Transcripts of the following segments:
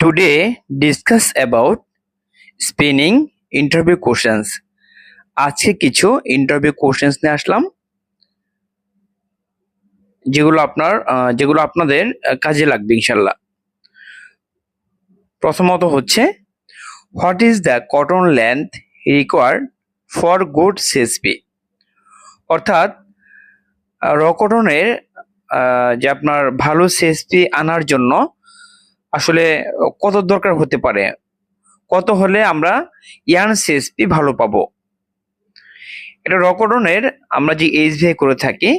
Today, discuss about spinning interview questions. আজকে কিছু interview questions নিয়ে আসলাম, যেগুলো আপনার যেগুলো আপনাদের কাজে লাগবে ইনশাল্লাহ প্রথমত হচ্ছে what is the cotton length required for good CSP অর্থাৎ র যে আপনার ভালো সিএসপি আনার জন্য আসলে, কত দরকার হতে পারে? কত হলে আমরা ইয়ান সিএসপি ভালো পাবো? এটা রকটনের আমরা যে এইচভিআই করে থাকি,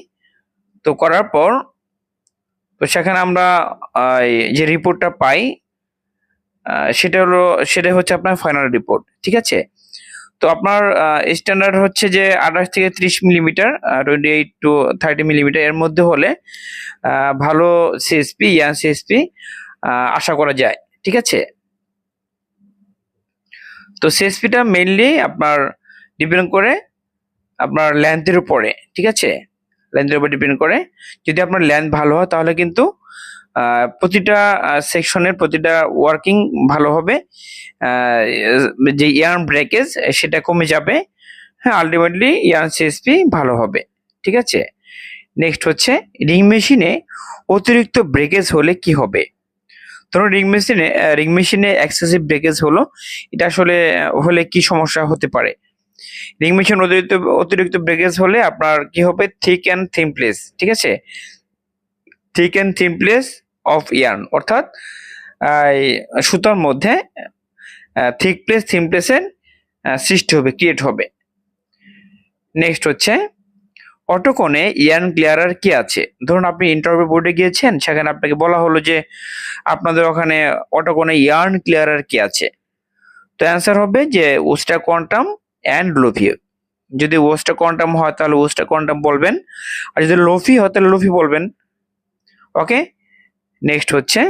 তো করার পর, তো সেখানে আমরা যে রিপোর্টটা পাই সেটা হলো, সেটা হচ্ছে আপনার ফাইনাল রিপোর্ট ঠিক আছে? তো আপনার স্ট্যান্ডার্ড হচ্ছে যে আঠাশ থেকে ত্রিশ millimetre twenty eight to thirty millimetre এর মধ্যে হলে ভালো সিএসপি ইয়ান সিএসপি আশা করা যায়, ঠিক আছে? তো সিএসপিটা মেইনলি আপনার ডিপেন্ড করে আপনার লেন্থের উপরে, ঠিক আছে? লেন্থের উপর ডিপেন্ড করে। যদি আপনার লেন্থ ভালো হয়, তাহলে কিন্তু প্রতিটা সেকশনের প্রতিটা ওয়ার্কিং ভালো হবে। যে ইয়ার্ন ব্রেকেজ সেটা কমে যাবে। হ্যাঁ আলটিমেটলি ইয়ার্ন সিএসপি ভালো হবে, ঠিক আছে? নেক্সট হচ্ছে রিং মেশিনে অতিরিক্ত ব্রেকেজ হলে কি হবে? ধরুন রিং মেশিনে রিং মেশিনে এক্সেসিভ ব্রেকেজ হলো, এটা আসলে হলে কি সমস্যা হতে পারে? রিং মেশিন অতিরিক্ত অতিরিক্ত ব্রেকেজ হলে আপনার কি হবে? থিক অ্যান্ড থিম প্লেস ঠিক আছে? Thick and thin place of yarn অর্থাৎ সুতার মধ্যে থিক প্লেস থিম প্লেসের সৃষ্টি হবে ক্রিয়েট হবে। নেক্সট হচ্ছে অটোকনে ইয়ার্ন ক্লিয়ারার কি আছে? ধরুন আপনি ইন্টারভিউ বোর্ডে গিয়েছেন, সেখানে আপনাকে বলা হলো যে আপনাদের ওখানে অটোকনে ইয়ার্ন ক্লিয়ারার কি আছে? তো অ্যান্সার হবে যে ওস্টা কোয়ান্টাম অ্যান্ড লোফি। যদি ওস্টা কোয়ান্টাম হয় তাহলে ওস্টা কোয়ান্টাম বলবেন, আর যদি লোফি হয় তাহলে লোফি বলবেন। ওকে নেক্সট হচ্ছে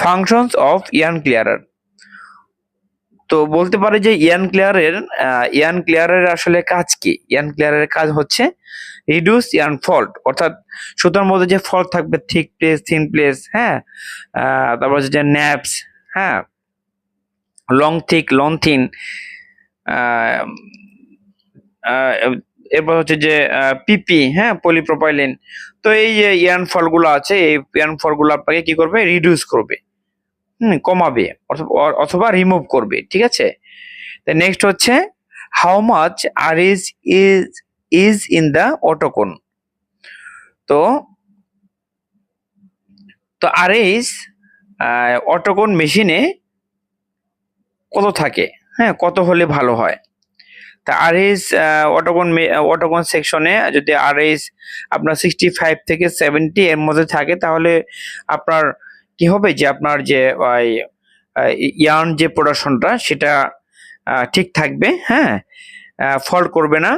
ফাংশনস অফ ইয়ান ক্লিয়ারার। তো বলতে পারে যে ইয়ান ক্লিয়ারের ইয়ান ক্লিয়ারের আসলে কাজ কি? ইয়ান ক্লিয়ারের কাজ হচ্ছে রিডিউস ইয়ান ফল্ট অর্থাৎ সুতার মধ্যে যে ফল্ট থাকবে থিক প্লেস থিন প্লেস হ্যাঁ? তারপর হচ্ছে যে ন্যাপস হ্যাঁ? লং থিক লং থিন এরপর হচ্ছে যে পিপি হ্যাঁ? পলিপ্রোপাইলিন তো এই যে ইয়ান ফলগুলো আছে, এই ইয়ান ফলগুলো আপনাকে কি করবে? রিডিউস করবে। হুম, কমাবে অথবা রিমুভ করবে, ঠিক আছে? নেক্সট হচ্ছে how much R is is is in the autocone তো তো আর ইজ অটোকন মেশিনে কত থাকে? হ্যাঁ কত হলে ভালো হয়? তা আর এস অটোকন অটোকন সেকশনে যদি আর এস আপনার সিক্সটি ফাইভ থেকে সেভেন্টি এর মধ্যে থাকে, তাহলে আপনার কি হবে যে আপনার যে ইয়ার্ন যে প্রোডাকশনটা সেটা ঠিক থাকবে হ্যাঁ? ফল্ট করবে না।